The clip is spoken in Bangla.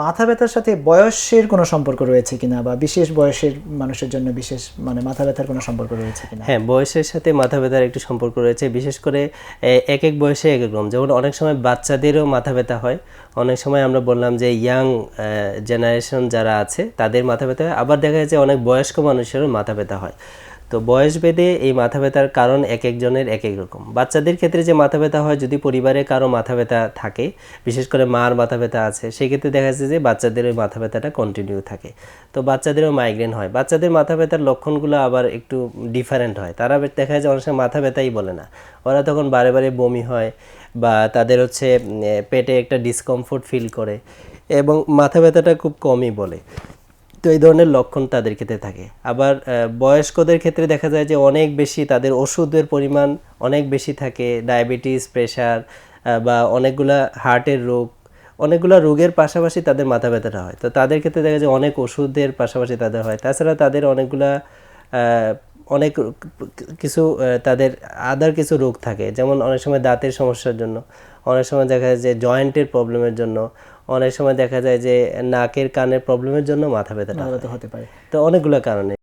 মাথা ব্যথার সাথে বয়সের কোনো সম্পর্ক রয়েছে কিনা বা বিশেষ বয়সের মানুষের জন্য বিশেষ মানে মাথা ব্যথার কোনো সম্পর্ক রয়েছে কিনা? হ্যাঁ বয়সের সাথে মাথা ব্যথার একটু সম্পর্ক রয়েছে, বিশেষ করে এক এক বয়সে এক এক রকম। যেমন অনেক সময় বাচ্চাদেরও মাথা ব্যথা হয়। অনেক সময় আমরা বললাম যে ইয়াং জেনারেশন যারা আছে, তাদের মাথা ব্যথা হয়। আবার দেখা যাচ্ছে অনেক বয়স্ক মানুষেরও মাথা ব্যথা হয়। তো বয়স ভেদে এই মাথা ব্যথার কারণ এক একজনের এক এক রকম। বাচ্চাদের ক্ষেত্রে যে মাথা ব্যথা হয়, যদি পরিবারে কারও মাথা ব্যথা থাকে, বিশেষ করে মার মাথা ব্যথা আছে সেক্ষেত্রে দেখা যাচ্ছে যে বাচ্চাদের ওই মাথা ব্যথাটা কন্টিনিউ থাকে। তো বাচ্চাদেরও মাইগ্রেন হয়। বাচ্চাদের মাথা ব্যথার লক্ষণগুলো আবার একটু ডিফারেন্ট হয়। তারা দেখা যায় অনেক সময় মাথা ব্যথাই বলে না। ওরা তখন বারে বারে বমি হয় বা তাদের হচ্ছে পেটে একটা ডিসকমফোর্ট ফিল করে এবং মাথা ব্যথাটা খুব কমই বলে। তো এই ধরনের লক্ষণ তাদের ক্ষেত্রে থাকে। আবার বয়স্কদের ক্ষেত্রে দেখা যায় যে অনেক বেশি তাদের ওষুধের পরিমাণ অনেক বেশি থাকে। ডায়াবেটিস, প্রেশার বা অনেকগুলা হার্টের রোগ, অনেকগুলো রোগের পাশাপাশি তাদের মাথা ব্যথাটা হয়। তো তাদের ক্ষেত্রে দেখা যায় অনেক ওষুধের পাশাপাশি তাদের হয়। তাছাড়া তাদের অনেকগুলা অনেক কিছু তাদের আদার কিছু রোগ থাকে। যেমন অনেক সময় দাঁতের সমস্যার জন্য, অনেক সময় দেখা যায় যে জয়েন্টের প্রবলেমের জন্য অনেক সময় দেখা যায় যে নাকের কানের প্রবলেমের জন্য মাথা ব্যথাটা হতে পারে। তো অনেকগুলো কারণে।